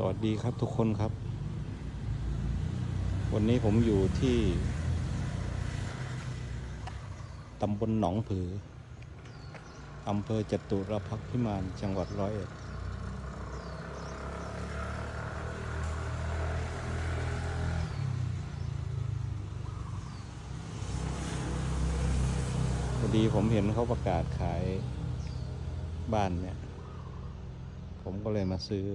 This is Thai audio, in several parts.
สวัสดีครับทุกคนครับ วันนี้ผมอยู่ที่ตำบลหนองผืออำเภอจตุรพักษ์พิมานจังหวัดร้อยเอ็ด พอดีผมเห็นเขาประกาศขายบ้านเนี่ย ผมก็เลยมาซื้อ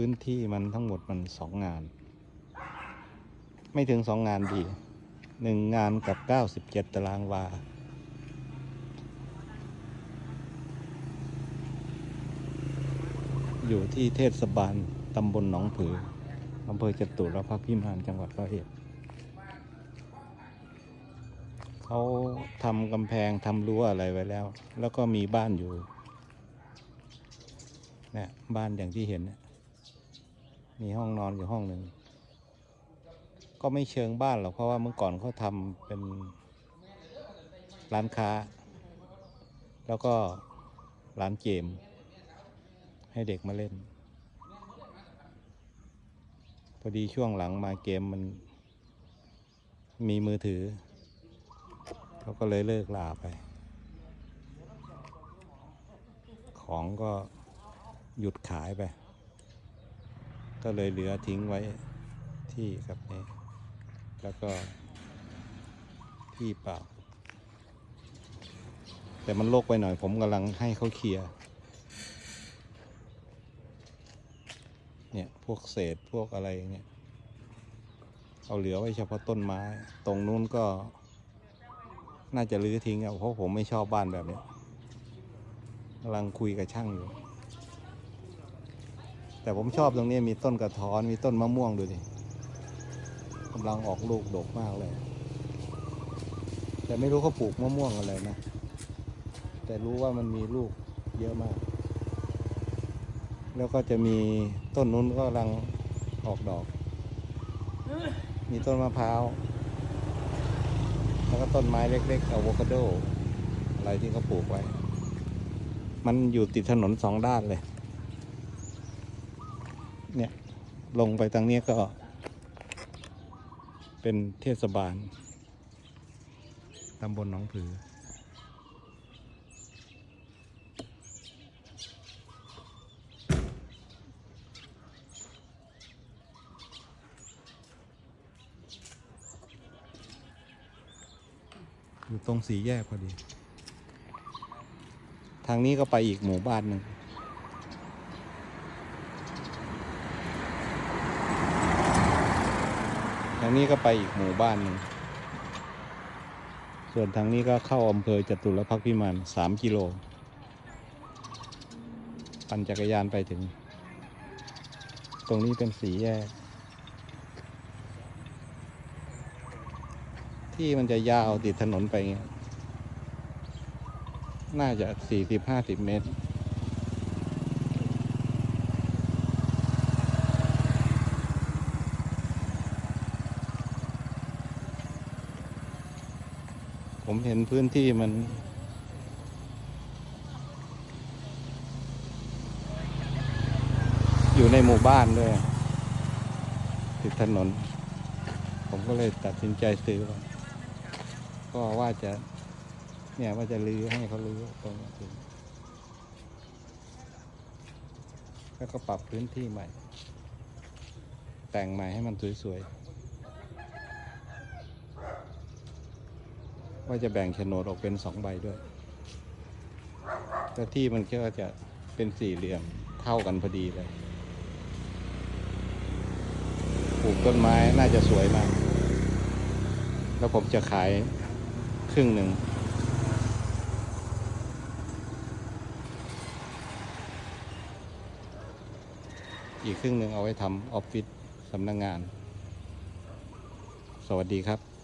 พื้นที่มันทั้งหมดมันสองงาน ไม่ถึงสองงานดีหนึ่งงานกับเก้าสิบเจ็ดตารางวา อยู่ที่เทศบาลตำบลหนองผืออำเภอจตุรพักษ์พิมานจังหวัดร้อยเอ็ดเขาทำกำแพงทำรั้วอะไรไว้แล้ว แล้วก็มีบ้านอยู่เนี่ยบ้านอย่างที่เห็นเนี่ย มีห้องนอนอยู่ห้องหนึ่ง ก็ไม่เชิงบ้านหรอกเพราะว่าเมื่อก่อนเขาทำเป็นร้านค้า แล้วก็ร้านเกม ให้เด็กมาเล่น พอดีช่วงหลังมาเกมมัน มีมือถือเขาก็เลยเลิกลาไป ของก็หยุดขายไป ก็เลยเหลือทิ้งไว้ที่ครับนี่แล้วก็ที่เปล่า แต่มันโลกไปหน่อยผมกำลังให้เขาเคลียร์เนี่ยพวกเศษพวกอะไรเนี่ยเอาเหลือไว้เฉพาะต้นไม้ ตรงนู้นก็ น่าจะรื้อทิ้งเพราะผมไม่ชอบบ้านแบบนี้กำลังคุยกับช่างอยู่ แต่ผมชอบตรงนี้มีต้นกระท้อนมีต้นมะม่วงดูดิกำลังออกลูกดกมากเลย แต่ไม่รู้เขาปลูกมะม่วงอะไรนะ แต่รู้ว่ามันมีลูกเยอะมาก แล้วก็จะมีต้นนู้นก็กำลังออกดอก มีต้นมะพร้าว แล้วก็ต้นไม้เล็กๆอะโวคาโด อะไรที่เขาปลูกไว้ มันอยู่ติดถนนสองด้านเลย เนี่ยลงไปทางนี้ก็ เป็นเทศบาลตำบลหนองผือ อยู่ตรงสีแยกพอดี ทางนี้ก็ไปอีกหมู่บ้านหนึ่งางนี้ก็ไปอีกหมู่บ้านหนึ่ง ส่วนทางนี้ก็เข้าอำเภอจตุรพักษ์พิมานสามกิโล ปั่นจักรยานไปถึง ตรงนี้เป็นสีแยก ที่มันจะยาวติดถนนไปเงี้ย น่าจะสี่สิบห้าสิบเมตร ผมเห็นพื้นที่มัน อยู่ในหมู่บ้านด้วย ติดถนน ผมก็เลยตัดสินใจซื้อก็ว่าจะ เนี่ยว่าจะรื้อให้เขารื้อตรงนี้ทิ้งแล้วก็ปรับพื้นที่ใหม่ แต่งใหม่ให้มันสวยๆ ว่าจะแบ่งโฉนดออกเป็นสองใบด้วยแต่ที่มันก็จะเป็นสี่เหลี่ยมเท่ากันพอดีเลยปลูกต้นไม้น่าจะสวยมาก แล้วผมจะขายครึ่งหนึ่งอีกครึ่งหนึ่งเอาไว้ทำออฟฟิศสำนักงงาน สวัสดีครับ